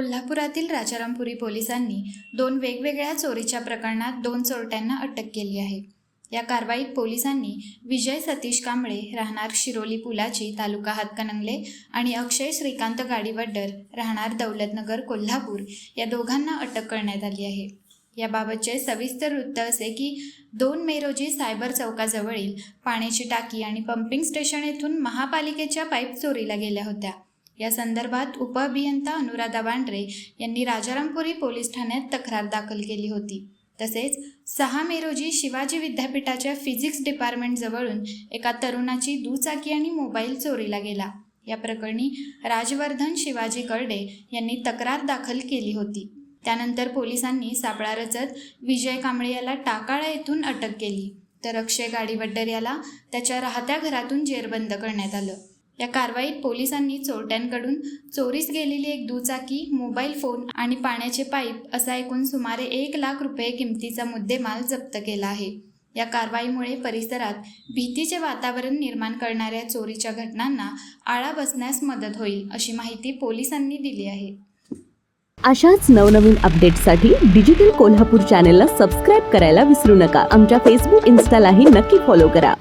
कोल्हापुरातील राजारामपुरी पोलिसांनी दोन वेगवेगळ्या चोरीच्या प्रकरणात दोन चोरट्यांना अटक केली आहे. या कारवाईत पोलिसांनी विजय सतीश कांबळे राहणार शिरोली पुलाची तालुका हातकणंगले आणि अक्षय श्रीकांत गाडीवड्डर राहणार दौलतनगर कोल्हापूर या दोघांना अटक करण्यात आली आहे. याबाबतचे सविस्तर वृत्त असे की दोन मे रोजी सायबर चौकाजवळील पाण्याची टाकी आणि पंपिंग स्टेशन येथून महापालिकेच्या पाईप चोरीला गेल्या होत्या. या संदर्भात उपअभियंता अनुराधा वांड्रे यांनी राजारामपुरी पोलीस ठाण्यात तक्रार दाखल केली होती. तसेच सहा मे रोजी शिवाजी विद्यापीठाच्या फिजिक्स डिपार्टमेंटजवळून एका तरुणाची दुचाकी आणि मोबाईल चोरीला गेला. या प्रकरणी राजवर्धन शिवाजी कर्डे यांनी तक्रार दाखल केली होती. त्यानंतर पोलिसांनी सापळा रचत विजय कांबळे याला टाकाळा येथून अटक केली. तर अक्षय गाडीवड्डर याला त्याच्या राहत्या घरातून जेरबंद करण्यात आलं. या कारवाईत पोलिसांनी चोरट्यांकडून चोरीस गेलेली एक दुचाकी मोबाईल फोन आणि पाण्याचे पाईप असा एकूण सुमारे एक लाख रुपये किमतीचा मुद्देमाल जप्त केला आहे. या कारवाईमुळे परिसरात भीतीचे वातावरण निर्माण करणाऱ्या चोरीच्या घटनांना आळा बसण्यास मदत होईल अशी माहिती पोलिसांनी दिली आहे. अशाच नवनवीन अपडेट्ससाठी डिजिटल कोल्हापूर चॅनेलला सबस्क्राईब करायला विसरू नका. आमच्या फेसबुक इन्स्टालाही नक्की फॉलो करा.